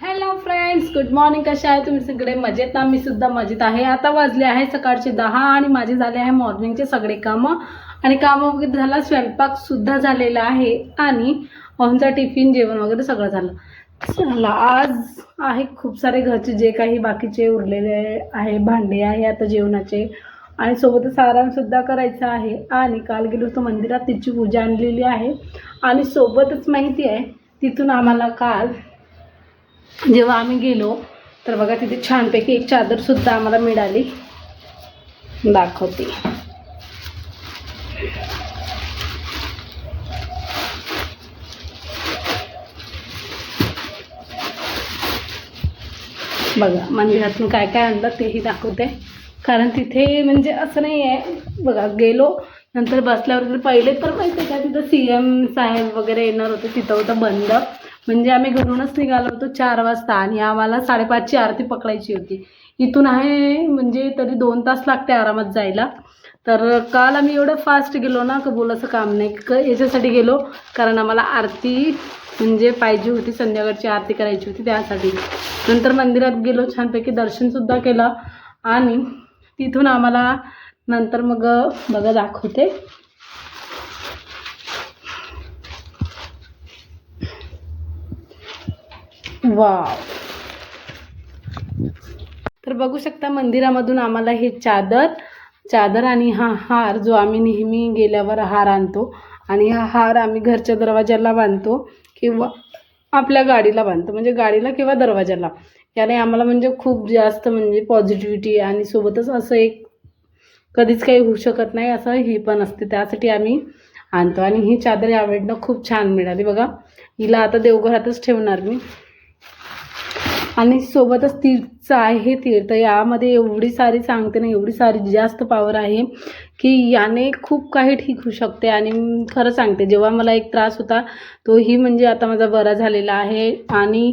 Hello friends good morning कसे आहे? तुम्ही सगळे मजेत ना? मी सुद्धा मजेत आहे. आता वाजले आहे सकाळचे दहा आणि माझे झाले आहे मॉर्निंगचे सगळे कामं. आणि कामं वगैरे झाला स्वयंपाक सुद्धा झालेला आहे. आणि आमचा टिफिन जेवण वगैरे सगळं झालं. चला आज आहे खूप सारे घरचे जे काही बाकीचे उरलेले आहे भांडे आहे आता जेवणाचे. आणि सोबतच आरामसुद्धा करायचा आहे. आणि काल गेलो होतो मंदिरात तिची पूजा आणलेली आहे. आणि सोबतच माहिती आहे तिथून आम्हाला काल जेव्हा आम्ही गेलो तर बघा तिथे छानपैकी एक चादरसुद्धा आम्हाला मिळाली. दाखवते. बघा म्हणजे मंदिरातून काय काय आणलं तेही दाखवते. कारण तिथे म्हणजे असं नाही आहे. बघा गेलो नंतर बसल्यावर तर पहिले तर माहिती आहे का तिथं सी एम साहेब वगैरे येणार होते तिथं होतं बंद. म्हणजे आम्ही घरूनच निघालो होतो चार वाजता आणि आम्हाला साडेपाचची आरती पकडायची होती. इथून आहे म्हणजे तरी दोन तास लागते आरामात जायला. तर काल आम्ही एवढं फास्ट गेलो ना का बोलायचं काम नाही क याच्यासाठी गेलो. कारण आम्हाला आरती म्हणजे पाहिजे होती संध्याकाळची आरती करायची होती त्यासाठी. नंतर मंदिरात गेलो छानपैकी दर्शनसुद्धा केलं. आणि तिथून आम्हाला नंतर मग बघा दाखवते. वाव. तर बघू शकता मंदिरामधून आम्हाला हे चादर चादर आणि हा हार जो आम्ही नेहमी गेल्यावर हार आणतो आणि हा हार आम्ही घरच्या दरवाजाला बांधतो किंवा आपल्या गाडीला बांधतो म्हणजे गाडीला किंवा दरवाजाला याने आम्हाला म्हणजे खूप जास्त म्हणजे पॉझिटिव्हिटी आणि सोबतच असं एक कधीच काही होऊ शकत नाही असं हे पण असते त्यासाठी आम्ही आणतो. आणि ही चादर यावेळेनं खूप छान मिळाली बघा. हिला आता देवघरातच ठेवणार मी. आणि सोबतच तीर्थ आहे तीर्थ. यामध्ये एवढी सारी सांगते ना एवढी सारी जास्त पावर आहे की याने खूप काही ठीक होऊ शकते. आणि खरं सांगते जेव्हा मला एक त्रास होता तोही म्हणजे आता माझा बरा झालेला आहे. आणि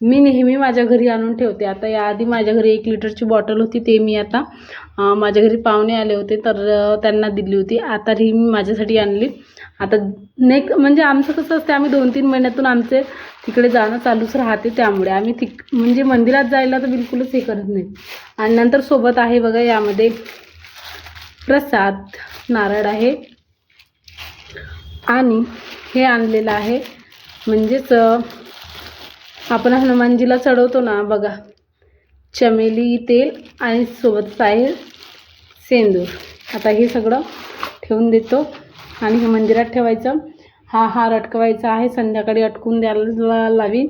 मी नेहमी माझ्या घरी आणून ठेवते. आता याआधी माझ्या घरी एक लिटरची बॉटल होती ते मी आता माझ्या घरी पाहुणे आले होते तर त्यांना दिली होती. आता ही मी माझ्यासाठी आणली. आता नेक म्हणजे आमचं कसं असते आम्ही दोन तीन महिन्यातून आमचे तिकडे जाणं चालूच राहते त्यामुळे. आम्ही तिक म्हणजे मंदिरात जायला तर बिलकुलच हे करत नाही. आणि नंतर सोबत आहे बघा यामध्ये प्रसाद नारळ आहे. आणि हे आणलेलं आहे म्हणजेच आपण हनुमानजीला चढवतो ना बघा. चमेली तेल आणि सोबत आहे सेंदूर. आता हे सगळं ठेवून देतो आणि हे मंदिरात ठेवायचं. हा हार अटकवायचा आहे. संध्याकाळी अटकून द्यायला लावी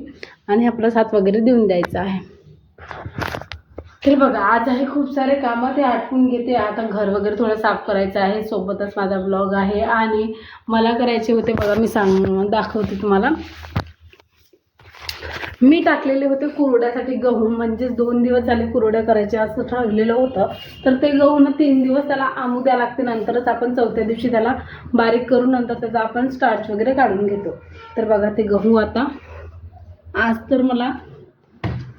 आणि आपला साथ वगैरे देऊन द्यायचा आहे. तर बघा आज आहे खूप सारे कामं. ते आटपून घेते. आता घर वगैरे थोडं साफ करायचं आहे. सोबतच माझा ब्लॉग आहे आणि मला करायचे होते बघा मी सांग दाखवते तुम्हाला. मी टाकलेले होते कुरड्यासाठी गहू म्हणजेच दोन दिवस झाले कुरड्या करायचे असं ठरलेलं होतं. तर ते गहू ना तीन दिवस त्याला आमू द्या लागते नंतरच आपण चौथ्या दिवशी त्याला बारीक करून नंतर त्याचा आपण स्टार्च वगैरे काढून घेतो. तर बघा ते गहू आता. आज तर मला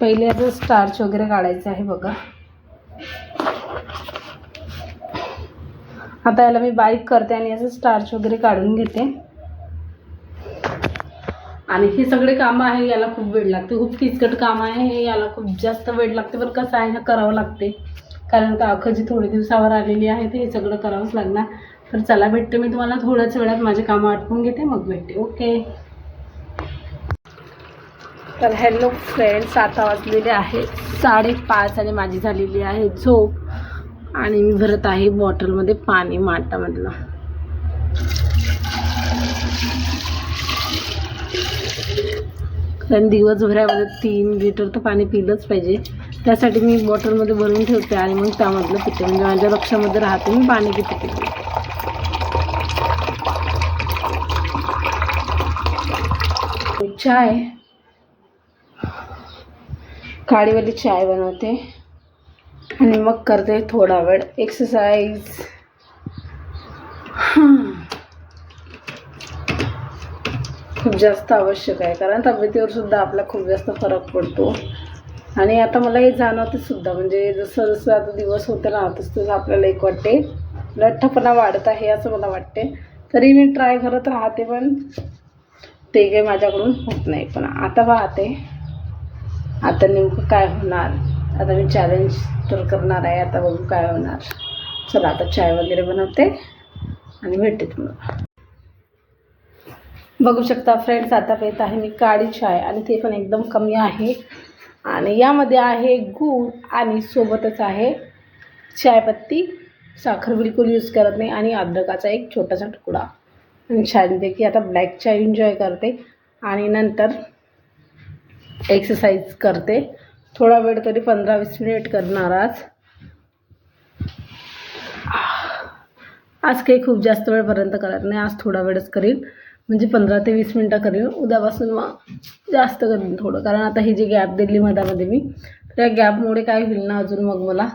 पहिले याचं स्टार्च वगैरे काढायचं आहे बघा. आता याला मी बारीक करते आणि याचं स्टार्च वगैरे काढून घेते. आणि हे सगळे कामं आहे याला खूप वेळ लागते. खूप किचकट काम आहे हे याला खूप जास्त वेळ लागते. पण कसं आहे ना करावं लागते. कारण का अखजी थोडे दिवसावर आलेली आहे ते हे सगळं करावंच लागणार. तर चला भेटते मी तुम्हाला थोड्याच वेळात. माझे कामं आटपून घेते मग भेटते. ओके. तर हॅलो फ्रेंड्स आता वाजलेले आहे साडेपाच आणि माझी झालेली आहे झोप. आणि मी भरत आहे बॉटलमध्ये पाणी माटामधलं कारण दिवसभरामध्ये तीन लिटर तर पाणी पिलंच पाहिजे. त्यासाठी मी बॉटलमध्ये भरून ठेवते आणि मग त्यामधलं पिते. म्हणजे माझ्या लक्षामध्ये राहते मी पाणी किती पिते चाय. काळीवाली चाय बनवते. आणि मग करते थोडा वेळ. एक्सरसाइज खूप जास्त आवश्यक आहे. कारण तब्येतीवर सुद्धा आपला खूप जास्त फरक पडतो. आणि आता मला हे जाणवते सुद्धा म्हणजे जसं जसं आता दिवस होते ना तसं तसं आपल्याला एक वाटते. लठ्ठपणा वाढत आहे असं मला वाटते. तरी मी ट्राय करत राहते पण ते काही माझ्याकडून होत नाही. पण आता पाहते. आता नेमकं काय होणार? आता मी चॅलेंज तर करणार आहे. आता बघू काय होणार. चला आता चाय वगैरे बनवते आणि भेटते तुम्हाला. बघू शकता फ्रेंड्स आता पेत आहे मी काळी चाय आणि ते पण एकदम कमी आहे. आणि यामध्ये आहे गूळ आणि सोबतच आहे चायपत्ती. साखर बिलकुल यूज करत नाही आणि अद्रकाचा एक छोटासा तुकडा. आणि छानपैकी आता ब्लॅक चाय एन्जॉय करते. आणि नंतर एक्सरसाइज करते. थोडा वेळ तरी पंधरा वीस मिनिट करणार आज. आज काही खूप जास्त वेळपर्यंत करत नाही आज थोडा वेळच करीन. म्हणजे पंधरा ते वीस मिनटं करेन उद्यापासून मग जास्त करेन थोडं. कारण आता ही जी गॅप दिली मधामध्ये मी तर त्या गॅपमुळे काय होईल ना अजून मग मला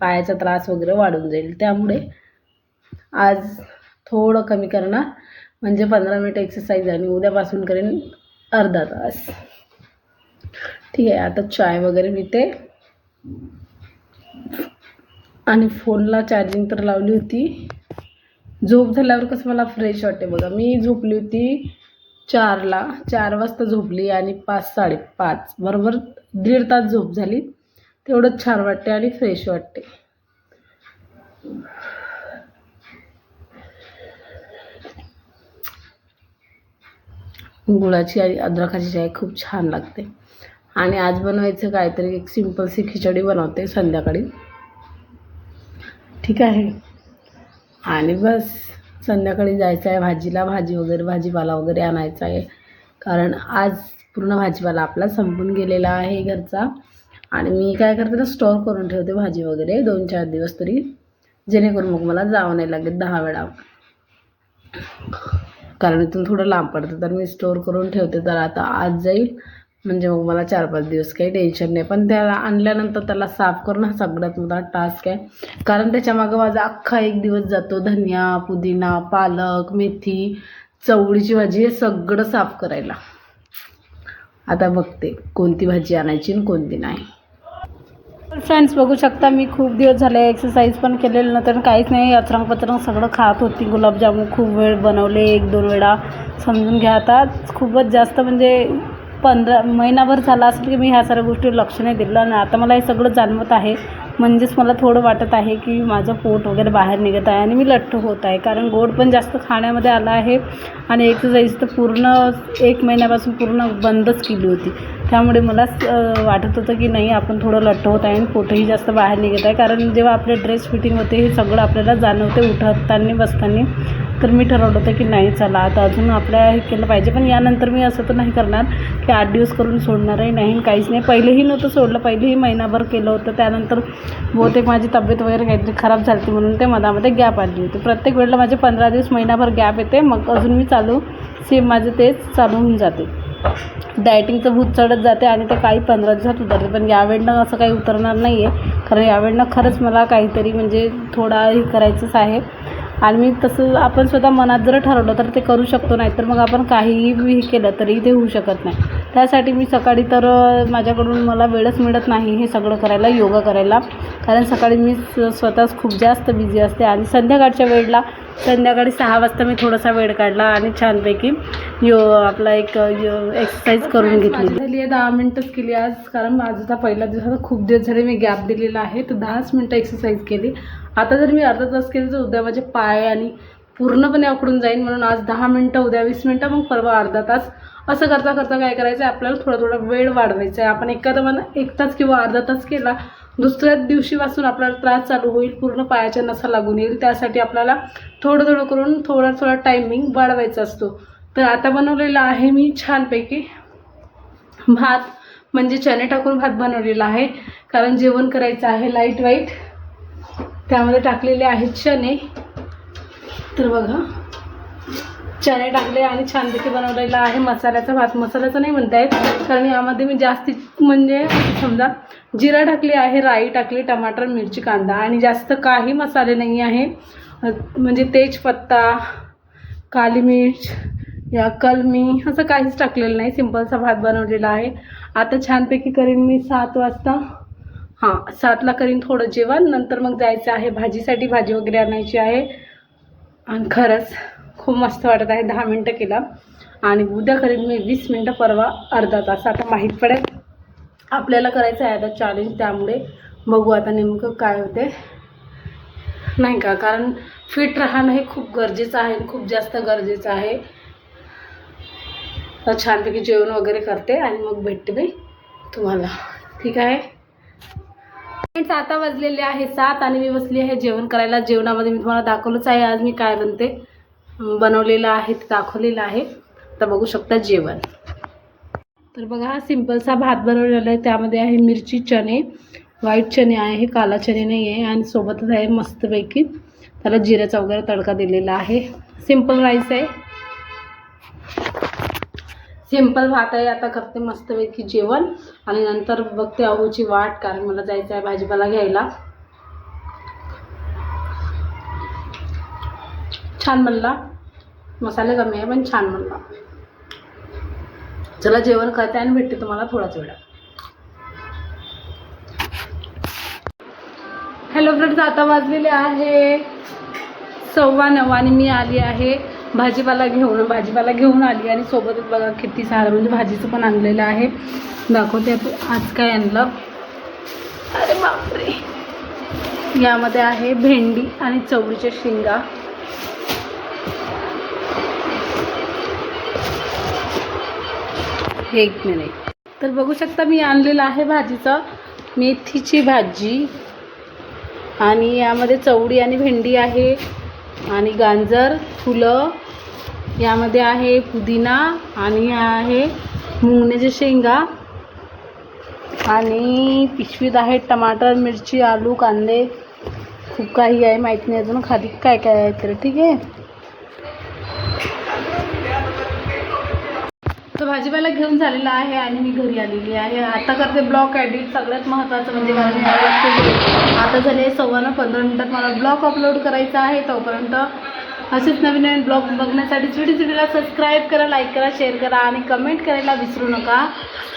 पायाचा त्रास वगैरे वाढून जाईल. त्यामुळे आज थोडं कमी करणार. म्हणजे पंधरा मिनिट एक्सरसाइज आणि उद्यापासून करेन अर्धा तास. ठीक आहे आता चाय वगैरे पिते. आणि फोनला चार्जिंग तर लावली होती. झोप झाल्यावर कसं मला फ्रेश वाटते बघा. मी झोपली होती चारला. चार वाजता झोपली आणि पाच साडेपाच. बरोबर दीड तास झोप झाली. तेवढंच छान वाटते आणि फ्रेश वाटते गुळाची आणि अद्रकाची चाय खूप छान लागते. आणि आज बनवायचं काहीतरी एक सिम्पलशी खिचडी बनवते संध्याकाळी. ठीक आहे. आणि बस संध्याकाळी जायचं आहे भाजीला. भाजी वगैरे भाजीपाला वगैरे आणायचा आहे. कारण आज पूर्ण भाजीपाला आपला संपून गेलेला आहे घरचा. आणि मी काय करते ना स्टोअर करून ठेवते भाजी वगैरे दोन चार दिवस तरी. जेणेकरून मग मला जावं नाही लागेल दहा वेळा. कारण इथून थोडं लांब पडतं तर मी स्टोअर करून ठेवते. तर आता आज जाईल. म्हणजे मग मला चार पाच दिवस काही टेन्शन नाही. पण त्याला आणल्यानंतर त्याला साफ करणं हा सगळ्यात मोठा टास्क आहे. कारण त्याच्यामागं माझा अख्खा एक दिवस जातो. धनिया पुदिना पालक मेथी चवळीची भाजी हे सगळं साफ करायला. आता बघते कोणती भाजी आणायची आणि कोणती नाही. फ्रेंड्स बघू शकता मी खूप दिवस झाले एक्सरसाइज पण केलेलं नव्हतं काहीच नाही. अचरंग पचरंग सगळं खात होती. गुलाबजामुन खूप वेळ बनवले एक दोन वेळा. समजून घ्या आता. खूपच जास्त म्हणजे पंधरा महिनाभर झाला असेल की मी ह्या साऱ्या गोष्टी लक्ष नाही दिलं आणि आता मला हे सगळं जाणवत आहे. म्हणजेच मला थोडं वाटत आहे की माझं पोट वगैरे बाहेर निघत आहे आणि मी लठ्ठ होत आहे. कारण गोड पण जास्त खाण्यामध्ये आलं आहे आणि एक्सरसाइज तर पूर्ण एक महिन्यापासून पूर्ण बंदच केली होती. त्यामुळे मला वाटत होतं की नाही आपण थोडं लठ्ठ होत आहे आणि पोटही जास्त बाहेर निघत आहे. कारण जेव्हा आपले ड्रेस फिटिंग होते हे सगळं आपल्याला जाणवते उठताना बसताना. तर मी ठरवलं होतं की नाही चला आता अजून आपल्या हे केलं पाहिजे. पण यानंतर मी असं तर नाही करणार की आठ दिवस करून सोडणारही नाही काहीच नाही. पहिलेही नव्हतं सोडलं पहिलेही महिनाभर केलं होतं. त्यानंतर बहुतेक माझी तब्येत वगैरे काहीतरी खराब झाली होती म्हणून ते मधामध्ये गॅप आली होती. प्रत्येक वेळेला माझे पंधरा दिवस महिनाभर गॅप येते. मग अजून मी चालू सेम माझं तेच चालू होऊन जाते. डायटिंगचं भूत चढत जाते आणि ते काही पंधरा दिवसात उतरते. पण यावेळनं असं काही उतरणार नाही आहे कारण यावेळनं खरंच मला काहीतरी म्हणजे थोडा हे करायचंच आहे. आणि मी तसं आपण स्वतः मनात जर ठरवलं तर ते करू शकतो नाही तर मग आपण काहीही हे केलं तरी ते होऊ शकत नाही. त्यासाठी मी सकाळी तर माझ्याकडून मला वेळच मिळत नाही हे सगळं करायला योगा करायला. कारण सकाळी मी स्वतःच खूप जास्त बिझी असते आणि संध्याकाळच्या वेळेला संध्याकाळी सहा वाजता मी थोडासा वेळ काढला आणि छानपैकी यो आपला एक एक्सरसाइज करून घेतली. झाली आहे दहा मिनटंच केली आज कारण माझा पहिला दिवसाचा खूप दिवस झाले मी गॅप दिलेला आहे तर दहाच मिनटं एक्सरसाइज केली. आता जर मी अर्धा तास केली तर उद्या माझे पाय आणि पूर्णपणे आकडून जाईन म्हणून आज दहा मिनटं उद्या वीस मिनटं मग परवा अर्धा तास असं करता करता काय करायचं आहे आपल्याला थोडा थोडा वेळ वाढवायचा आहे. आपण एखादा मला एक तास किंवा अर्धा तास केला दुसऱ्याच दिवशीपासून आपल्याला त्रास चालू होईल पूर्ण पायाच्या नसा लागून येईल. त्यासाठी आपल्याला थोडं थोडं करून थोडा थोडा टायमिंग वाढवायचा असतो. तर आता बनवलेला आहे मी छानपैकी भात म्हणजे चणे टाकून भात बनवलेला आहे. कारण जेवण करायचं आहे लाइट वाईट त्यामध्ये टाकलेले आहेत चणे. तर बघा. चणे टाकले आणि छानपैकी बनवलेला आहे मसाल्याचा भात. मसाल्याचा नाही म्हणता येत कारण यामध्ये मी जास्ती म्हणजे समजा जिरा टाकली आहे राई टाकली टमाटर मिरची कांदा आणि जास्त काही मसाले नाही आहे. म्हणजे तेजपत्ता काली मिर्च या कलमी असं काहीच टाकलेलं नाही. सिंपलचा भात बनवलेला आहे. आता छानपैकी करीन मी सात वाजता. हां सातला करीन थोडं जेवण. नंतर मग जायचं आहे. भाजीसाठी भाजी वगैरे आणायची आहे. आणि खरंच खूप मस्त वाटत आहे. दहा मिनटं केला. आणि उद्या करीन मी वीस मिनटं परवा अर्धा तास. आता माहीत पडेल आपल्याला करायचं आहे आता चॅलेंज त्यामुळे बघू आता नेमकं काय होते. नाही का? कारण फिट राहणं हे खूप गरजेचं आहे खूप जास्त गरजेचं आहे. तर छानपैकी जेवण वगैरे करते आणि मग भेटते मी तुम्हाला. ठीक आहे? फ्रेंड्स आता वाजलेले आहे सात आणि मी बसली आहे जेवण करायला. जेवणामध्ये मी तुम्हाला दाखवलंच आहे. आज मी काय बनते? बनवलेलं आहे ते दाखवलेलं आहे. तर बघू शकता जेवण. तर बघा हा सिम्पलसा भात बनवलेला आहे. त्यामध्ये आहे मिरची चणे व्हाईट चणे आहे काला चणे नाही आहे आणि सोबतच आहे मस्तपैकी त्याला जिऱ्याचा वगैरे तडका दिलेला आहे. सिंपल राईस आहे. सिंपल भात आहे. आता करते मस्तपैकी जेवण. आणि नंतर बघते अहोची वाट कारण मला जायचं आहे भाजीपाला घ्यायला. छान बनला. मसाले कमी आहे पण छान बनला. चला जेवण करते आणि भेटते तुम्हाला थोडाच वेळा हॅलो फ्रेंड्स आता वाजलेले आहे सव्वा नऊ आणि मी आली आहे भाजीपाला घेऊन. भाजीपाला घेऊन आली आणि सोबतच बघा किती सारं म्हणजे भाजीचं पण आणलेलं आहे. दाखवते आज काय आणलं. अरे बापरे. यामध्ये आहे भेंडी आणि चवळीच्या शेंगा. एक मिनिट तर बघू शकता मी आणलेलं आहे भाजीचं. मेथीची भाजी आणि यामध्ये चवळी आणि भेंडी आहे आणि गाजर फुलं. यामध्ये आहे पुदिना आणि आहे मुंगण्याच्या शेंगा आणि पिशवीत आहे टमाटर मिरची आलू कांदे. खूप काही आहे माहिती नाही अजून. खाली काय काय आहे तर ठीक आहे. तर भाजीपाला घेऊन झालेला आहे आणि मी घरी आलेली आहे. आता करते ब्लॉक ॲडिट सगळ्यात महत्त्वाचं म्हणजे मला आता झाले सव्वा ना पंधरा मिनटात मला ब्लॉग अपलोड करायचा आहे. तोपर्यंत असेच नवीन नवीन ब्लॉग बघण्यासाठी चिडी चिडीला सबस्क्राईब करा लाईक करा शेअर करा आणि कमेंट करायला विसरू नका.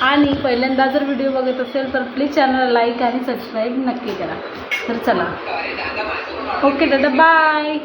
आणि पहिल्यांदा जर व्हिडिओ बघत असेल तर प्लीज चॅनलला लाईक आणि सबस्क्राईब नक्की करा. तर चला. ओके दादा बाय